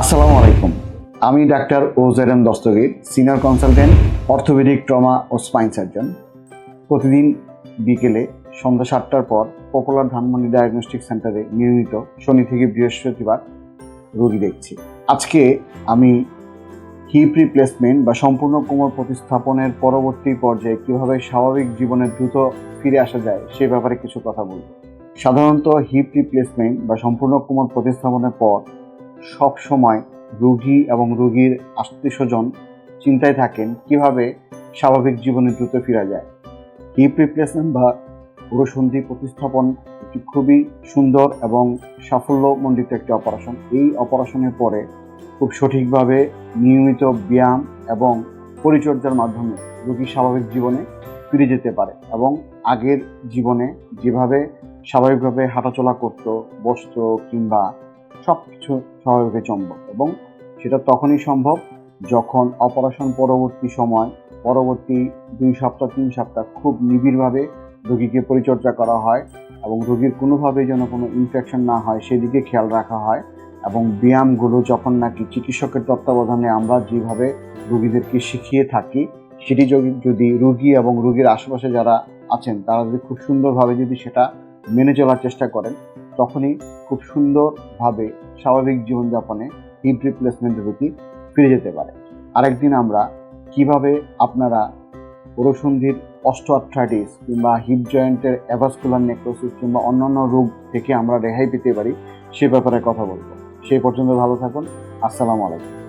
আসসালামু আলাইকুম। আমি doctor Ojer M Dastagir, senior consultant, orthopaedic trauma ও স্পাইন সার্জন। প্রতিদিন বিকেলে সন্ধ্যা সাতটার পর পপুলার ধানমন্ডি ডায়াগনস্টিক সেন্টারে নিয়মিত শনি থেকে বৃহস্পতিবার রোগী দেখছি। আজকে আমি হিপ রিপ্লেসমেন্ট বা সম্পূর্ণ কোমর প্রতিস্থাপনের পরবর্তী পর্যায়ে কীভাবে স্বাভাবিক জীবনে দ্রুত ফিরে আসা যায় সে ব্যাপারে কিছু কথা বলব। সাধারণত হিপ রিপ্লেসমেন্ট বা সম্পূর্ণ কোমর প্রতিস্থাপনের পর সব সময় রোগী এবং রোগীর আত্মীয় স্বজন চিন্তায় থাকেন কীভাবে স্বাভাবিক জীবনে দ্রুত ফিরা যায়। হিপ রিপ্লেসমেন্ট বা পুরসন্ধি প্রতিস্থাপন একটি খুবই সুন্দর এবং সাফল্যমণ্ডিত একটি অপারেশন। এই অপারেশনের পরে খুব সঠিকভাবে নিয়মিত ব্যায়াম এবং পরিচর্যার মাধ্যমে রোগী স্বাভাবিক জীবনে ফিরে যেতে পারে এবং আগের জীবনে যেভাবে স্বাভাবিকভাবে হাঁটাচলা করতো, বসতো কিংবা সব কিছু স্বাভাবিকভাবে সম্ভব এবং সেটা তখনই সম্ভব যখন অপারেশন পরবর্তী সময়, পরবর্তী দুই সপ্তাহ, তিন সপ্তাহ খুব নিবিড়ভাবে রোগীকে পরিচর্যা করা হয় এবং রোগীর কোনোভাবে যেন কোনো ইনফেকশন না হয় সেদিকে খেয়াল রাখা হয় এবং ব্যায়ামগুলো যখন নাকি চিকিৎসকের তত্ত্বাবধানে আমরা যেভাবে রোগীদেরকে শিখিয়ে থাকি, সেটি যদি রোগী এবং রোগীর আশেপাশে যারা আছেন, তারা যদি খুব সুন্দরভাবে যদি সেটা মেনে চলার চেষ্টা করেন তখনই খুব সুন্দরভাবে স্বাভাবিক জীবনযাপনে হিপ রিপ্লেসমেন্ট রোগী ফিরে যেতে পারে। আরেকদিন আমরা কীভাবে আপনারা পুরসন্ধির অস্টোআর্থ্রাইটিস কিংবা হিপ জয়েন্টের অ্যাভাসকুলার নেক্রোসিস কিংবা অন্যান্য রোগ থেকে আমরা রেহাই পেতে পারি, সে ব্যাপারে কথা বলব। সেই পর্যন্ত ভালো থাকুন। আসসালামু আলাইকুম।